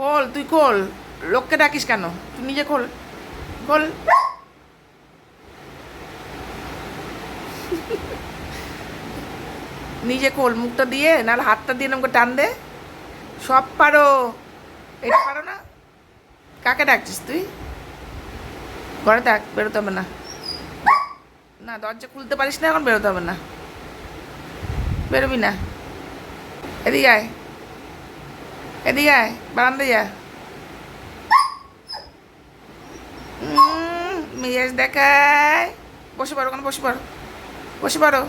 খোল, তুই খোল। লোককে ডাকিস কেন? তুই নিজে খোল। খোল। নিজে খোল, মুখটা দিয়ে, নাহলে হাতটা দিয়ে আমাকে টান দে। সব পারো। এটা পারো না? কাকে ডাকছিস তুই? ঘরে থাক, বেরোতে হবে না। না, দরজা খুলতে পারিস না, এখন বেরোতে হবে না। বেরোবি না। এদিকে আয়। এদিকে আয় বারান্দা যা মেজাজ দেখায় বসে পারো ওখানে বসে পারো বসে পারো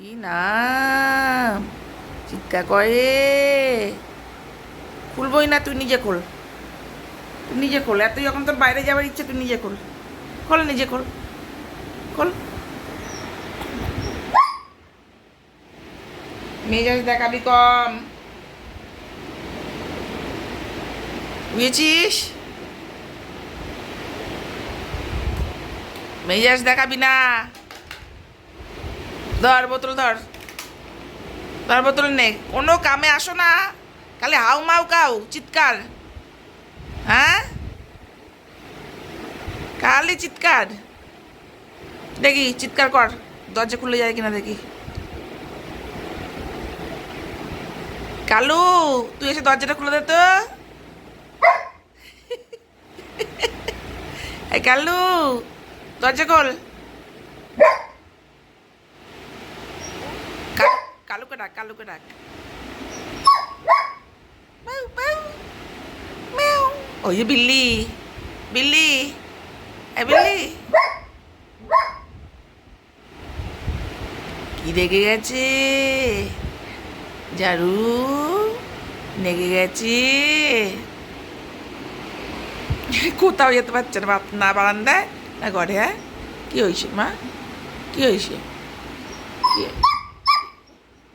ই চিৎকার করে খুলবই না তুই নিজে খোল তুই নিজে খোল এত যখন তোর বাইরে যাওয়ার ইচ্ছে তুই নিজে খোল খোল নিজে খোল খোল মেজাজ দেখাবি কম বুঝেছিস? মেজাজ দেখাবি না। ধর, বোতল ধর। ধর, বোতল নে। কোনো কামে আসো না। খালি হাউ মাউ কাউ চিৎকার। হ্যাঁ? খালি চিৎকার। দেখি, চিৎকার কর। দরজা খুলে যায় কিনা দেখি। কালু, তুই এসে দরজাটা খুলে দে তো। কালু, দরজা খোল। কালুকে ডাক কালুকে ডাক। ওই যে বিল্লি বিল্লি, এ বিল্লি। কি রেগে গেছে? জারু রেগে গেছে? কোথাও যেতে পারছে না না বারান্দায়, না ঘরে হ্যাঁ? কি হয়েছে, মা? কি হয়েছে?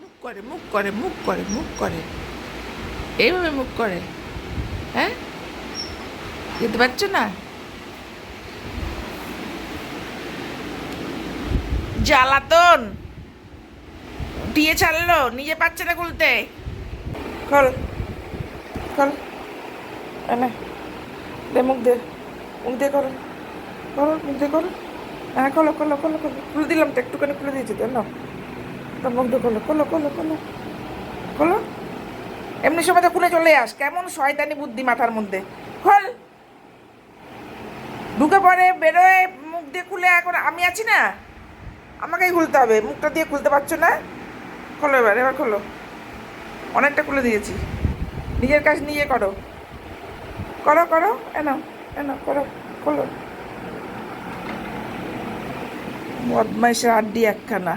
মুখ করে মুখ করে মুখ করে মুখ করে। এইভাবে মুখ করে হ্যাঁ? যেতে পারছ না? জ্বালাতন! দিয়ে ছাড়লো, নিজে পাচ্ছে না খুলতে। খোল খোল। এনে। দে মুখ দে, মুখ দিয়ে করো। করো, মুখ দিয়ে করো। হ্যাঁ খোলো খোলো খোলো খোলো। খুলে দিলাম তো, একটুখানি খুলে দিয়েছি তো না? তো মুখ দিয়ে খোলো খোলো খোলো খোলো। খোলো। এমনি সময় তো খুলে চলে আস, কেমন শয়তানি বুদ্ধি মাথার মধ্যে। খোল। ঢুকে পরে বেরোয়, মুখ দিয়ে খুলে, এখন আমি আছি না? আমাকেই খুলতে হবে, মুখটা দিয়ে খুলতে পারছ না? খোলো এবার এবার খোলো। অনেকটা খুলে দিয়েছি। নিজের কাজ নিজে করো। করো করো এনো এনো করো খোলো। বদমাইশের আড্ডি একখানা।